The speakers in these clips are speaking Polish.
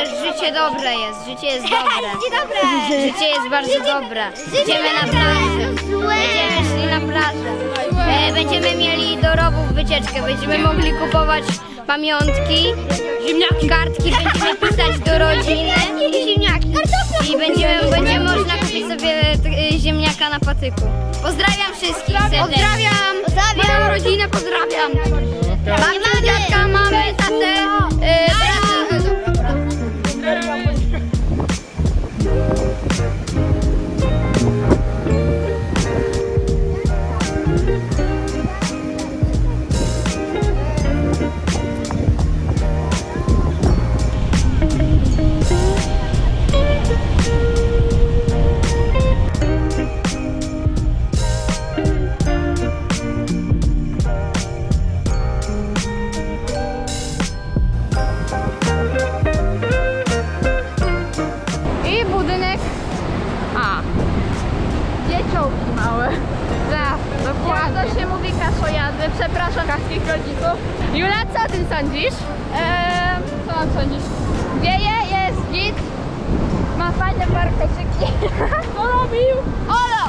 życie dobre jest, życie jest dobre. Życie dobre. Życie jest bardzo dobre. Idziemy na plażę. Będziemy szli na plażę. E, będziemy mieli do rowów wycieczkę. Będziemy mogli kupować pamiątki, ziemniaki, kartki, będziemy pisać do rodziny. Ziemniaki. I będziemy, będzie można kupić sobie e, ziemniaka na patyku. Pozdrawiam wszystkich serdecznie. Pozdrawiam. Pozdrawiam. Moją rodzinę pozdrawiam. Babcię, dziadka, mamy, tatę, To się mówi kaszojady. Przepraszam wszystkich rodziców. Jula, co o tym sądzisz? Eee, co mam sądzić? Wieje, jest git. Ma fajne warkoczyki. Porobił. Olo!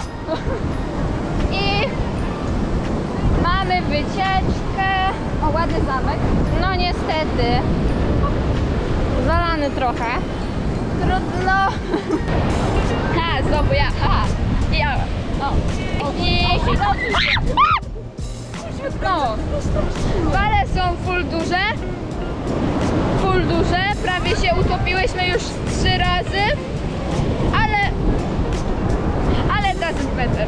I mamy wycieczkę. O, ładny zamek. No niestety. Zalany trochę. Trudno. Ha, znowu ja, ha. Ja. No. Wale są full duże. Full duże. Prawie się utopiłyśmy już trzy razy. Ale... Ale doesn't matter.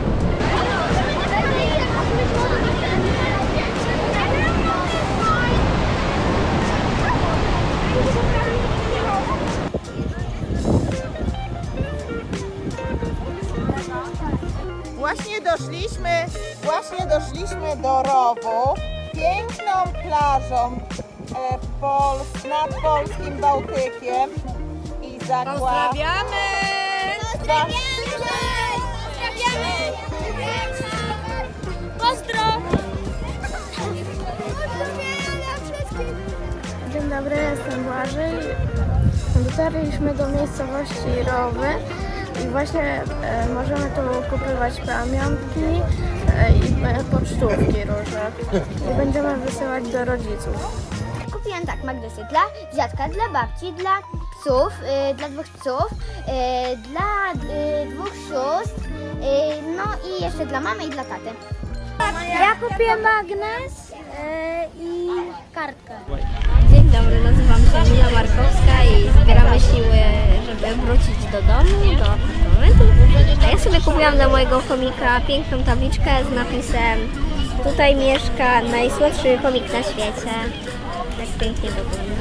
Doszliśmy, właśnie doszliśmy do rowu, piękną plażą e, Pol, nad polskim Bałtykiem i zakład... Pozdrawiamy! Pozdro. Dzień dobry, jestem Błażej. Dotarliśmy do miejscowości Rowy i właśnie e, możemy tu kupywać pamiątki e, i e, pocztówki różne. I będziemy wysyłać do rodziców. Kupiłam tak magnesy dla dziadka, dla babci, dla psów, y, dla dwóch psów, y, dla y, dwóch sióstr, y, no i jeszcze dla mamy i dla taty. Ja kupiłem magnes i kartkę. Dzień dobry, nazywam się Emilia Markowska i zbieramy siły, żeby wrócić do domu, do apartamentu. A ja sobie kupiłam dla mojego chomika piękną tabliczkę z napisem Tutaj mieszka najsłodszy chomik na świecie. Tak pięknie wygląda.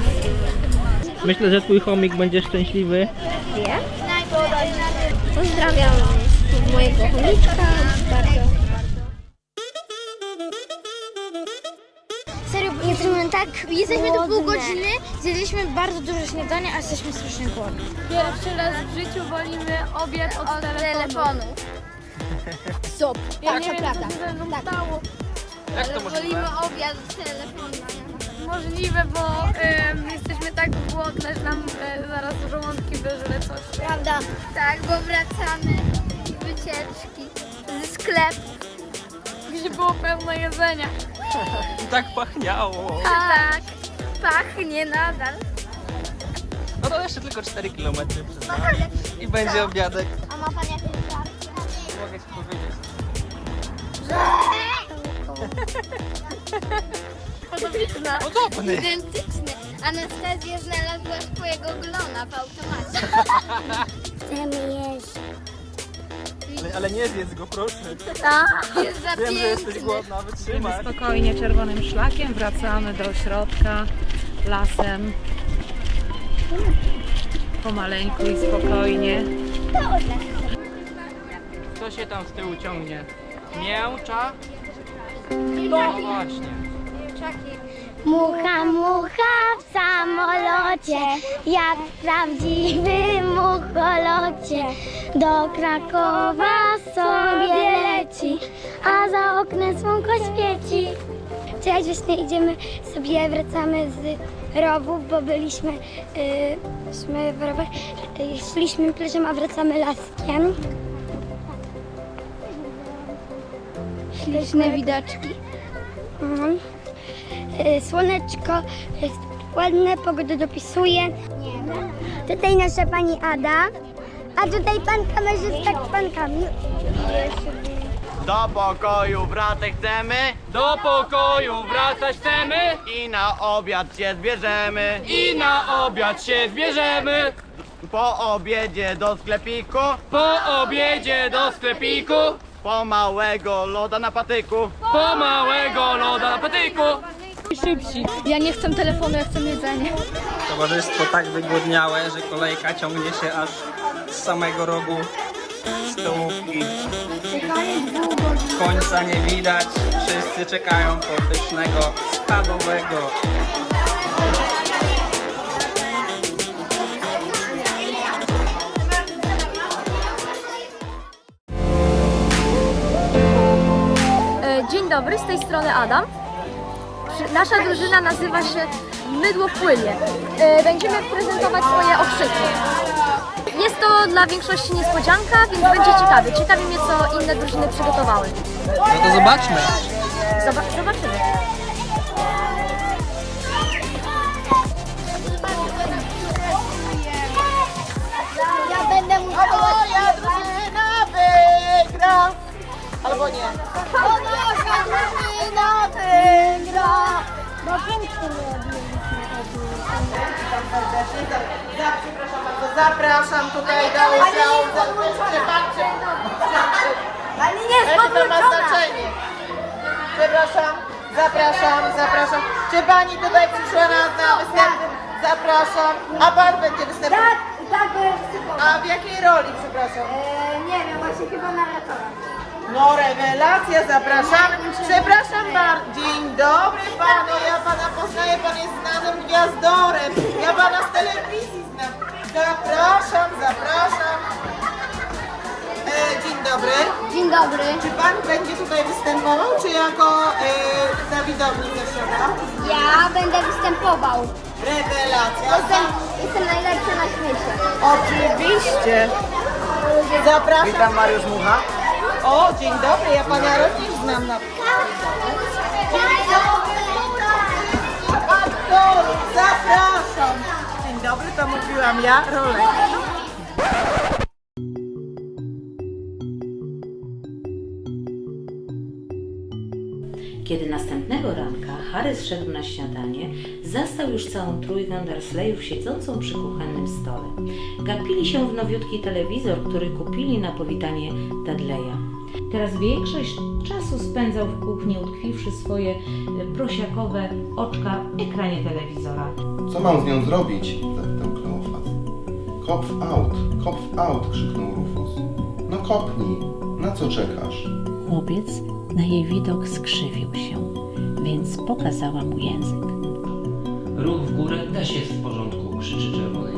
Myślę, że twój chomik będzie szczęśliwy. Wie? Pozdrawiam mojego chomiczka bardzo. Serio, jesteśmy tak, jesteśmy tu pół godziny, zjedliśmy bardzo dużo śniadania, a jesteśmy strasznie głodni. Pierwszy raz w życiu wolimy obiad od, telefonu. Zup. Tak, to prawda. Jak to możliwe? obiad z telefonu. Możliwe, bo em, jesteśmy tak głodne, że nam e, zaraz żołądki wyżre coś. Prawda. Tak, bo wracamy z wycieczki ze sklepu. Gdzie było pełno jedzenia. Tak pachniało. Tak, pachnie nadal. No to jeszcze tylko 4 km przed nami i będzie obiadek. A ma pan jakieś żarty? Mogę ci powiedzieć. Podobny. Identyczne. Anastazja znalazła swojego glona w automacie. Chcemy jeść. Ale, ale nie zjedz go, proszę. Jest za Wiem, że jesteś piękny. głodna, wytrzymaj. Spokojnie czerwonym szlakiem wracamy do środka lasem. Pomaleńku i spokojnie. Kto się tam z tyłu ciągnie? Mięcza? No właśnie. Mucha, mucha w samolocie, jak w prawdziwym mucholocie. Do Krakowa sobie leci, a za oknem słonko świeci. Cześć, właśnie idziemy sobie, wracamy z rowów, bo byliśmy y, szliśmy w rowach, y, szliśmy plażą, a wracamy laskiem. Śliczne widoczki. Mhm. Y, Słoneczko jest ładne, pogoda dopisuje. Tutaj nasza pani Ada, a tutaj pan kamerzysta z pankami. Do pokoju wracać chcemy Do pokoju wracać chcemy i na obiad się zbierzemy. i na obiad się zbierzemy. Po obiedzie do sklepiku, Po obiedzie do sklepiku, po małego loda na patyku. po małego loda na patyku. Ja nie chcę telefonu, ja chcę jedzenie. Towarzystwo tak wygłodniałe, że kolejka ciągnie się aż z samego rogu stołówki. Końca nie widać, wszyscy czekają po pysznego spadowego. E, Dzień dobry, z tej strony Adam. Nasza drużyna nazywa się Mydło płynie. E, Będziemy prezentować swoje okrzyki. Jest to dla większości niespodzianka, więc będzie ciekawie. Ciekawi mnie, co inne drużyny przygotowały. No to zobaczmy. Zoba- zobaczymy. Za, przepraszam bardzo, zapraszam tutaj do udziału. Czy pan, czy, Ale nie jest Jakie to ma znaczenie? Przepraszam, zapraszam, zapraszam. Czy pani tutaj przyszła na, na występ? Zapraszam. A pan będzie występował? Tak, tak, e, A w jakiej roli, przepraszam? nie wiem, właśnie chyba narratora. No rewelacja, zapraszam. Przepraszam bardzo. Dzień dobry panu, ja pana poznaję, pan jest znanym gwiazdorem. Ja pana z telewizji znam. Zapraszam, zapraszam. E, dzień dobry. Dzień dobry. Czy pan będzie tutaj występował, czy jako e, na widowni ze środka? Ja będę występował. Rewelacja. Jestem, jestem najlepsza na świecie. Oczywiście. Zapraszam. Witam Mariusz Mucha. O, dzień dobry, ja pana również znam na aktorów. Zapraszam. Dzień dobry, to mówiłam ja, rolę. Kiedy następnego ranka Harry zszedł na śniadanie, zastał już całą trójkę Dursleyów siedzącą przy kuchennym stole. Gapili się w nowiutki telewizor, który kupili na powitanie Dudleya. Teraz większość czasu spędzał w kuchni, utkwiwszy swoje e, prosiakowe oczka w ekranie telewizora. Co mam z nią zrobić? zapytał Kleofas. Kopf out, kopf out, krzyknął Rufus. No kopnij, na co czekasz? Chłopiec na jej widok skrzywił się, więc pokazała mu język. Ruch w górę też jest w porządku, krzyczy czerwony